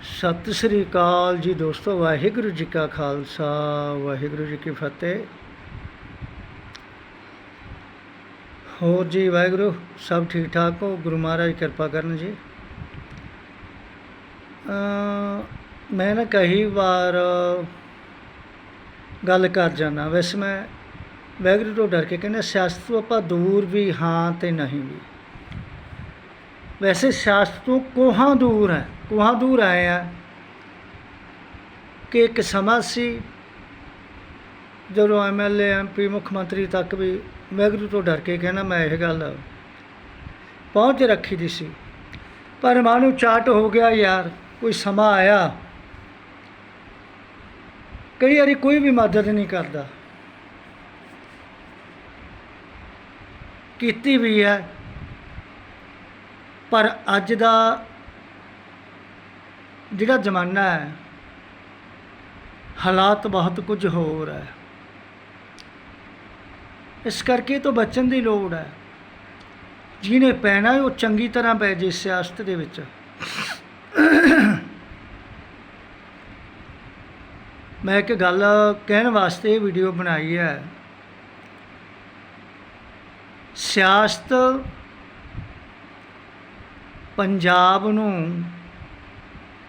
ਸਤਿ ਸ੍ਰੀ ਅਕਾਲ ਜੀ ਦੋਸਤੋ, ਵਾਹਿਗੁਰੂ ਜੀ ਕਾ ਖਾਲਸਾ, ਵਾਹਿਗੁਰੂ ਜੀ ਕੀ ਫਤਿਹ। ਹੋਰ ਜੀ ਵਾਹਿਗੁਰੂ, ਸਭ ਠੀਕ ਠਾਕ ਹੋ? ਗੁਰੂ ਮਹਾਰਾਜ ਕਿਰਪਾ ਕਰਨ ਜੀ। ਅਮ ਮੈਂ ਨਾ ਕਈ ਵਾਰ ਗੱਲ ਕਰ ਜਾਣਾ ਵੈਸੇ ਮੈਂ ਵਾਹਿਗੁਰੂ ਤੋਂ ਡਰ ਕੇ ਕਹਿੰਦਾ, ਸਿਆਸਤ ਤੋਂ ਆਪਾਂ ਦੂਰ ਵੀ ਹਾਂ ਤੇ ਨਹੀਂ ਵੀ। ਵੈਸੇ ਸਿਆਸਤ ਤੋਂ ਕੋਹਾਂ ਦੂਰ ਹੈ, ਕੋਹਾਂ ਦੂਰ ਆਏ ਆ ਕਿ ਇੱਕ ਸਮਾਂ ਸੀ ਜਦੋਂ ਐਮਐਲਏ ਐਮਪੀ ਮੁੱਖ ਮੰਤਰੀ ਤੱਕ ਵੀ ਵਾਹਿਗੁਰੂ ਤੋਂ ਡਰ ਕੇ ਕਹਿਣਾ ਮੈਂ ਇਹ ਗੱਲ ਪਹੁੰਚ ਰੱਖੀ ਦੀ ਸੀ। ਪਰ ਮਾਨੂੰ ਚਾਟ ਹੋ ਗਿਆ, ਯਾਰ ਕੋਈ ਸਮਾਂ ਆਇਆ। ਕਈ ਵਾਰੀ ਕੋਈ ਵੀ ਮਦਦ ਨਹੀਂ ਕਰਦਾ। ਕੀਤੀ ਵੀ ਹੈ। ਪਰ ਅੱਜ ਦਾ ਜਿਹੜਾ ਜ਼ਮਾਨਾ ਹੈ, ਹਾਲਾਤ ਬਹੁਤ ਕੁਝ ਹੋਰ ਹੈ। ਇਸ ਕਰਕੇ ਤੋਂ ਬਚਣ ਦੀ ਲੋੜ ਹੈ। ਜਿਹਨੇ ਪੈਣਾ ਉਹ ਚੰਗੀ ਤਰ੍ਹਾਂ ਪੈ ਜੇ ਸਿਆਸਤ ਦੇ ਵਿੱਚ। ਮੈਂ ਇੱਕ ਗੱਲ ਕਹਿਣ ਵਾਸਤੇ ਵੀਡੀਓ ਬਣਾਈ ਹੈ। ਸਿਆਸਤ ਪੰਜਾਬ ਨੂੰ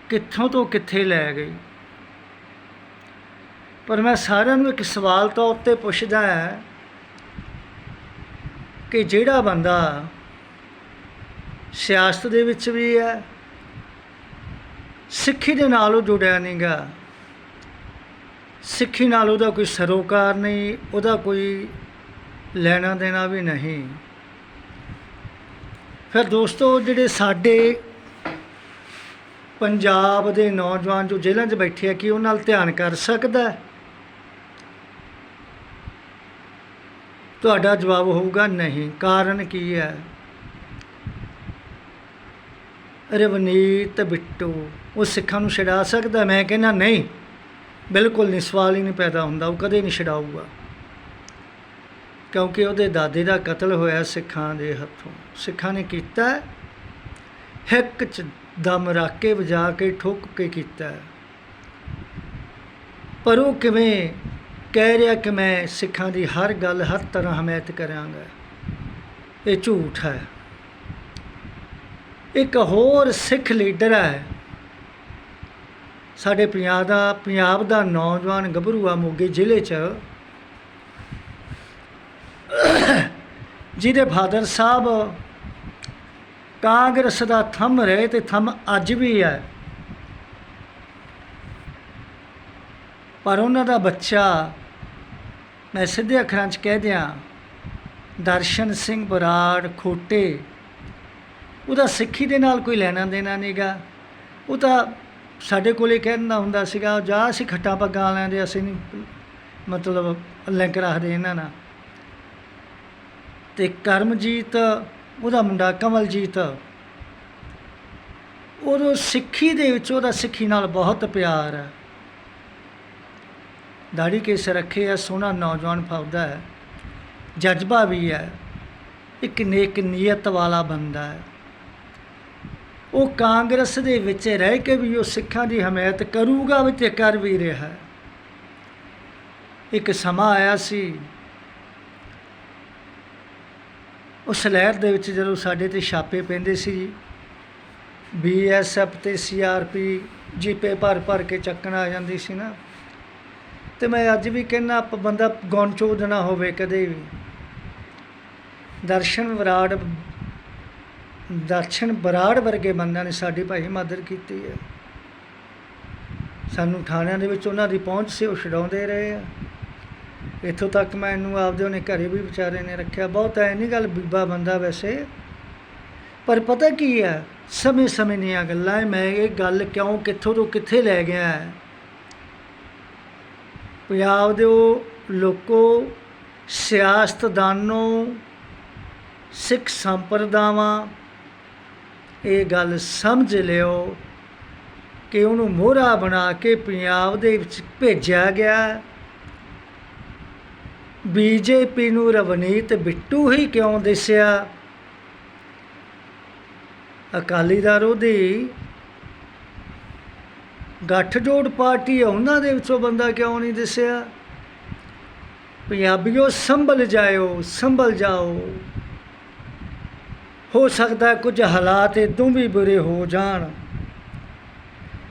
ਕਿੱਥੋਂ ਤੋਂ ਕਿੱਥੇ ਲੈ ਗਈ? ਪਰ ਮੈਂ ਸਾਰਿਆਂ ਨੂੰ ਇੱਕ ਸਵਾਲ ਤੌਰ ਤੇ ਪੁੱਛਦਾ ਹੈ ਕਿ ਜਿਹੜਾ ਬੰਦਾ ਸਿਆਸਤ ਦੇ ਵਿੱਚ ਵੀ ਹੈ, ਸਿੱਖੀ ਦੇ ਨਾਲ ਉਹ ਜੁੜਿਆ ਨਹੀਂਗਾ ਸਿੱਖੀ ਨਾਲ ਉਹਦਾ ਕੋਈ ਸਰੋਕਾਰ ਨਹੀਂ, ਉਹਦਾ ਕੋਈ ਲੈਣਾ ਦੇਣਾ ਵੀ ਨਹੀਂ। ਫਿਰ ਦੋਸਤੋ, ਜਿਹੜੇ ਸਾਡੇ ਪੰਜਾਬ ਦੇ ਨੌਜਵਾਨ ਜੋ ਜੇਲ੍ਹਾਂ 'ਚ ਬੈਠੇ ਆ, ਕਿ ਉਹਨਾਂ ਨਾਲ ਧਿਆਨ ਕਰ ਸਕਦਾ? ਤੁਹਾਡਾ ਜਵਾਬ ਹੋਊਗਾ ਨਹੀਂ। ਕਾਰਨ ਕੀ ਹੈ? ਰਵਨੀਤ ਬਿੱਟੂ, ਉਹ ਸਿੱਖਾਂ ਨੂੰ ਛਡਾ ਸਕਦਾ? ਮੈਂ ਕਹਿੰਦਾ ਨਹੀਂ। ਬਿਲਕੁਲ ਨਹੀਂ, ਸਵਾਲ ਹੀ ਨਹੀਂ ਪੈਦਾ ਹੁੰਦਾ। ਉਹ ਕਦੇ ਨਹੀਂ ਛਡਾਊਗਾ। ਕਿਉਂਕਿ ਉਹਦੇ ਦਾਦੇ ਦਾ ਕਤਲ ਹੋਇਆ ਸਿੱਖਾਂ ਦੇ ਹੱਥੋਂ। ਸਿੱਖਾਂ ਨੇ ਕੀਤਾ ਹਿੱਕ ਚ ਦਮ ਰੱਖ ਕੇ ਵਜਾ ਕੇ ਠੋਕ ਕੇ ਕੀਤਾ ਪਰ ਉਹ ਕਿਵੇਂ ਕਹਿ ਰਿਹਾ ਕਿ ਮੈਂ ਸਿੱਖਾਂ ਦੀ ਹਰ ਗੱਲ ਹਰ ਤਰ੍ਹਾਂ ਹਮਾਇਤ ਕਰਾਂਗਾ, ਇਹ ਝੂਠ ਹੈ। ਇੱਕ ਹੋਰ ਸਿੱਖ ਲੀਡਰ ਹੈ। ਸਾਡੇ ਪੰਜਾਬ ਦਾ ਪੰਜਾਬ ਦਾ ਨੌਜਵਾਨ ਗੱਭਰੂ ਆ ਮੋਗੇ ਜ਼ਿਲ੍ਹੇ 'ਚ ਜਿਹਦੇ ਫਾਦਰ ਸਾਹਿਬ ਕਾਂਗਰਸ ਦਾ ਥੰਮ ਰਹੇ ਤੇ ਥੰਮ ਅੱਜ ਵੀ ਹੈ। ਪਰ ਉਹਨਾਂ ਦਾ ਬੱਚਾ, ਮੈਂ ਸਿੱਧੇ ਅੱਖਰਾਂ 'ਚ ਕਹਿ ਦਿਆਂ, ਦਰਸ਼ਨ ਸਿੰਘ ਬਰਾੜ ਖੋਟੇ, ਉਹਦਾ ਸਿੱਖੀ ਦੇ ਨਾਲ ਕੋਈ ਲੈਣਾ ਦੇਣਾ ਨਹੀਂਗਾ ਉਹ ਤਾਂ ਸਾਡੇ ਕੋਲੇ ਕਹਿੰਦਾ ਹੁੰਦਾ ਸੀਗਾ, ਜਾ ਅਸੀਂ ਖੱਟਾ ਪੱਗਾਂ ਲੈਂਦੇ ਅਸੀਂ ਨਹੀਂ ਮਤਲਬ ਲਿੰਕ ਰੱਖਦੇ ਇਹਨਾਂ ਨਾਲ। ਤੇ ਕਰਮਜੀਤ, ਉਹਦਾ ਮੁੰਡਾ ਕਮਲਜੀਤ। ਉਹਨੂੰ ਸਿੱਖੀ ਦੇ ਵਿੱਚ ਉਹਦਾ ਸਿੱਖੀ ਨਾਲ ਬਹੁਤ ਪਿਆਰ ਹੈ। ਦਾੜੀ ਕੇਸ ਰੱਖੇ ਆ ਸੋਹਣਾ ਨੌਜਵਾਨ ਫੌਦਾ ਹੈ। ਜਜ਼ਬਾ ਵੀ ਹੈ। ਇੱਕ ਨੇਕ ਨੀਅਤ ਵਾਲਾ ਬੰਦਾ ਹੈ। ਉਹ ਕਾਂਗਰਸ ਦੇ ਵਿੱਚ ਰਹਿ ਕੇ ਵੀ ਉਹ ਸਿੱਖਾਂ ਦੀ ਹਮਾਇਤ ਕਰੂਗਾ ਵੀ ਤੇ ਕਰ ਵੀ ਰਿਹਾ ਹੈ। ਇੱਕ ਸਮਾਂ ਆਇਆ ਸੀ ਉਸ ਲਹਿਰ ਦੇ ਵਿੱਚ ਜਦੋਂ ਸਾਡੇ ਤੇ ਛਾਪੇ ਪੈਂਦੇ ਸੀ ਬੀਐਸਐਫ ਤੇ ਸੀਆਰਪੀ ਜੀਪੇ ਭਰ ਭਰ ਕੇ ਚੱਕਣ ਆ ਜਾਂਦੀ ਸੀ ਨਾ। ਤੇ ਮੈਂ ਅੱਜ ਵੀ ਕਹਿੰਦਾ, ਆਪ ਬੰਦਾ ਗੌਣ ਚੋਦ ਨਾ ਹੋਵੇ ਕਦੇ ਵੀ। ਦਰਸ਼ਨ ਬਰਾੜ ਦਰਸ਼ਨ ਬਰਾੜ ਵਰਗੇ ਬੰਦਿਆਂ ਨੇ ਸਾਡੀ ਭਾਈ ਮਦਦ ਕੀਤੀ ਹੈ। ਸਾਨੂੰ ਥਾਣਿਆਂ ਦੇ ਵਿੱਚ ਉਹਨਾਂ ਦੀ ਪਹੁੰਚ ਸੀ, ਉਹ ਛਡਾਉਂਦੇ ਰਹੇ ਆ। ਇੱਥੋਂ ਤੱਕ ਮੈਂ ਇਹਨੂੰ ਆਪਦੇ ਉਹਨੇ ਘਰੇ ਵੀ ਵਿਚਾਰੇ ਨੇ ਰੱਖਿਆ। ਬਹੁਤ ਐ ਨਹੀਂ ਗੱਲ ਬੀਬਾ ਬੰਦਾ ਵੈਸੇ। ਪਰ ਪਤਾ ਕੀ ਹੈ ਸਮੇਂ ਸਮੇਂ ਦੀਆਂ ਗੱਲਾਂ ਹੈ। ਮੈਂ ਇਹ ਗੱਲ ਕਿਉਂ ਕਿੱਥੋਂ ਤੋਂ ਕਿੱਥੇ ਲੈ ਗਿਆ ਪੰਜਾਬ ਦੇ ਉਹ ਲੋਕੋ, ਸਿਆਸਤਦਾਨੋ, ਸਿੱਖ ਸੰਪਰਦਾਵਾਂ, ਇਹ ਗੱਲ ਸਮਝ ਲਿਓ ਕਿ ਉਹਨੂੰ ਮੋਹਰਾ ਬਣਾ ਕੇ ਪੰਜਾਬ ਦੇ ਵਿੱਚ ਭੇਜਿਆ ਗਿਆ। ਬੀਜੇਪੀ ਨੂੰ ਰਵਨੀਤ ਬਿੱਟੂ ਹੀ ਕਿਉਂ ਦਿਸਿਆ? ਅਕਾਲੀ ਦਲ ਉਹਦੀ ਗੱਠਜੋੜ ਪਾਰਟੀ ਆ, ਉਹਨਾਂ ਦੇ ਵਿੱਚੋਂ ਬੰਦਾ ਕਿਉਂ ਨਹੀਂ ਦਿਸਿਆ? ਪੰਜਾਬੀਓ, ਸੰਭਲ ਜਾਇਓ, ਸੰਭਲ ਜਾਓ। ਹੋ ਸਕਦਾ ਕੁਝ ਹਾਲਾਤ ਇਦੋਂ ਵੀ ਬੁਰੇ ਹੋ ਜਾਣ।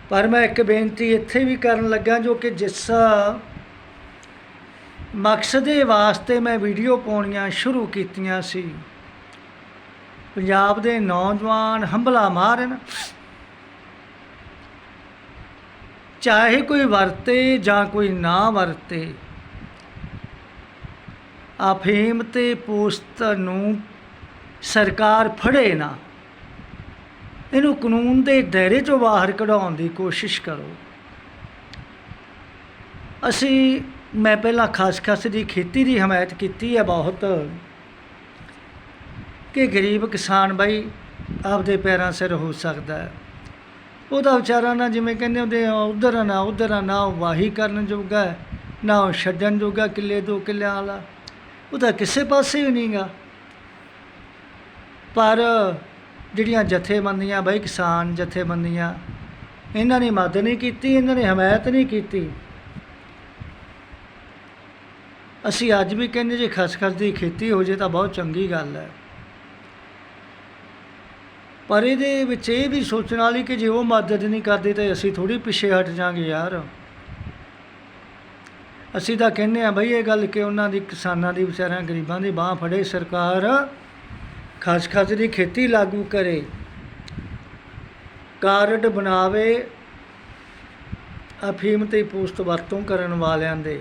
ਪਰ ਮੈਂ ਇੱਕ ਬੇਨਤੀ ਇੱਥੇ ਵੀ ਕਰਨ ਲੱਗਾ ਜੋ ਕਿ ਜਿਸ ਮਕਸਦ ਦੇ ਵਾਸਤੇ ਮੈਂ ਵੀਡੀਓ ਪਾਉਣੀਆਂ ਸ਼ੁਰੂ ਕੀਤੀਆਂ ਸੀ। ਪੰਜਾਬ ਦੇ ਨੌਜਵਾਨ ਹੰਭਲਾ ਮਾਰਨ। ਚਾਹੇ ਕੋਈ ਵਰਤੇ ਜਾਂ ਕੋਈ ਨਾ ਵਰਤੇ, ਅਫੀਮ ਤੇ ਪੋਸਤ ਨੂੰ ਸਰਕਾਰ ਫੜੇ ਨਾ। ਇਹਨੂੰ ਕਾਨੂੰਨ ਦੇ ਦਾਇਰੇ ਚੋਂ ਬਾਹਰ ਕਢਾਉਣ ਦੀ ਕੋਸ਼ਿਸ਼ ਕਰੋ। ਅਸੀਂ ਮੈਂ ਪਹਿਲਾਂ ਖਸਖਸ ਦੀ ਖੇਤੀ ਦੀ ਹਮਾਇਤ ਕੀਤੀ ਹੈ ਬਹੁਤ। ਕਿ ਗਰੀਬ ਕਿਸਾਨ ਬਾਈ ਆਪਦੇ ਪੈਰਾਂ ਸਿਰ ਹੋ ਸਕਦਾ ਹੈ। ਉਹਦਾ ਵਿਚਾਰਾ ਨਾ ਜਿਵੇਂ ਕਹਿੰਦੇ ਹੁੰਦੇ ਆ, ਉਧਰ ਨਾ ਉਧਰ ਨਾ ਉਹ ਵਾਹੀ ਕਰਨ ਜੋਗਾ ਨਾ ਉਹ ਛੱਡਣ ਜੋਗਾ ਕਿੱਲੇ ਦੋ ਕਿੱਲਿਆਂ ਵਾਲਾ। ਉਹਦਾ ਕਿਸੇ ਪਾਸੇ ਵੀ ਨਹੀਂਗਾ ਪਰ ਜਿਹੜੀਆਂ ਜਥੇਬੰਦੀਆਂ ਬਈ ਕਿਸਾਨ ਜਥੇਬੰਦੀਆਂ, ਇਹਨਾਂ ਨੇ ਮਦਦ ਨਹੀਂ ਕੀਤੀ, ਇਹਨਾਂ ਨੇ ਹਮਾਇਤ ਨਹੀਂ ਕੀਤੀ। ਅਸੀਂ ਅੱਜ ਵੀ ਕਹਿੰਦੇ ਜੇ ਖਸਖਸ ਦੀ ਖੇਤੀ ਹੋ ਜੇ ਤਾਂ ਬਹੁਤ ਚੰਗੀ ਗੱਲ ਹੈ। ਪਰ ਇਹਦੇ ਵਿੱਚ ਇਹ ਵੀ ਸੋਚਣ ਵਾਲੀ ਕਿ ਜੇ ਉਹ ਮਦਦ ਨਹੀਂ ਕਰਦੇ ਤਾਂ ਅਸੀਂ ਥੋੜੀ ਪਿੱਛੇ ਹਟ ਜਾਾਂਗੇ ਯਾਰ। ਅਸੀਂ ਤਾਂ ਕਹਿੰਦੇ ਆ ਬਈ ਇਹ ਗੱਲ ਕਿ ਉਹਨਾਂ ਦੀ ਕਿਸਾਨਾਂ ਦੀ ਵਿਚਾਰਿਆਂ ਗਰੀਬਾਂ ਦੀ ਬਾਹ ਫੜੇ, ਸਰਕਾਰ ਖਸਖਸ ਦੀ ਖੇਤੀ ਲਾਗੂ ਕਰੇ, ਕਾਰਡ ਬਣਾਵੇ, ਅਫੀਮ ਤੇ ਪੋਸਟ ਵਰਤੋਂ ਕਰਨ ਵਾਲਿਆਂ ਦੇ।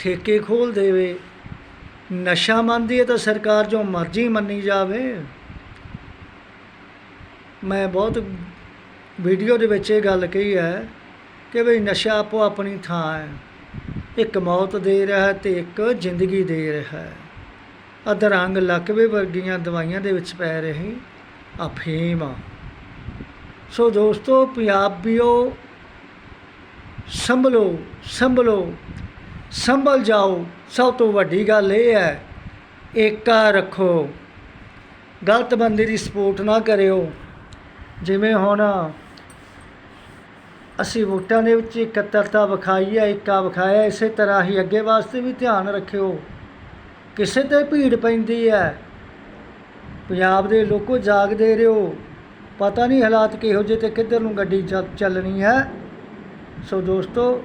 ਠੇਕੇ ਖੋਲ ਦੇਵੇ। ਨਸ਼ਾ ਮੰਨਦੀ ਹੈ ਤਾਂ ਸਰਕਾਰ ਜੋ ਮਰਜ਼ੀ ਮੰਨੀ ਜਾਵੇ। ਮੈਂ ਬਹੁਤ ਵੀਡੀਓ ਦੇ ਵਿੱਚ ਇਹ ਗੱਲ ਕਹੀ ਹੈ ਕਿ ਭਈ ਨਸ਼ਾ ਆਪੋ ਆਪਣੀ ਥਾਂ ਹੈ। ਇੱਕ ਮੌਤ ਦੇ ਰਿਹਾ ਹੈ ਤੇ ਇੱਕ ਜ਼ਿੰਦਗੀ ਦੇ ਰਿਹਾ ਹੈ। ਅਧਰੰਗ ਲਕਵੇ ਵਰਗੀਆਂ ਦਵਾਈਆਂ ਦੇ ਵਿੱਚ ਪੈ ਰਹੀ ਅਫੀਮ। ਸੋ ਦੋਸਤੋ, ਪੰਜਾਬੀਓ, ਸੰਭਲੋ ਸੰਭਲੋ। ਸੰਭਲ ਜਾਓ। ਸਭ ਤੋਂ ਵੱਡੀ ਗੱਲ ਇਹ ਹੈ ਏਕਾ ਰੱਖੋ। ਗਲਤ ਬੰਦੇ ਦੀ ਸਪੋਰਟ ਨਾ ਕਰਿਓ। ਜਿਵੇਂ ਹੁਣ ਅਸੀਂ ਵੋਟਾਂ ਦੇ ਵਿੱਚ ਇਕੱਤਰਤਾ ਵਿਖਾਈ ਹੈ ਏਕਾ ਵਿਖਾਇਆ ਇਸੇ ਤਰ੍ਹਾਂ ਹੀ ਅੱਗੇ ਵਾਸਤੇ ਵੀ ਧਿਆਨ ਰੱਖਿਓ। ਕਿਸੇ ਤੇ ਭੀੜ ਪੈਂਦੀ ਹੈ। ਪੰਜਾਬ ਦੇ ਲੋਕੋ ਜਾਗਦੇ ਰਹੋ। ਪਤਾ ਨਹੀਂ ਹਾਲਾਤ ਕਿਹੋ ਜਿਹੇ ਤੇ ਕਿੱਧਰ ਨੂੰ ਗੱਡੀ ਚੱਲ- ਚੱਲਣੀ ਹੈ। ਸੋ ਦੋਸਤੋ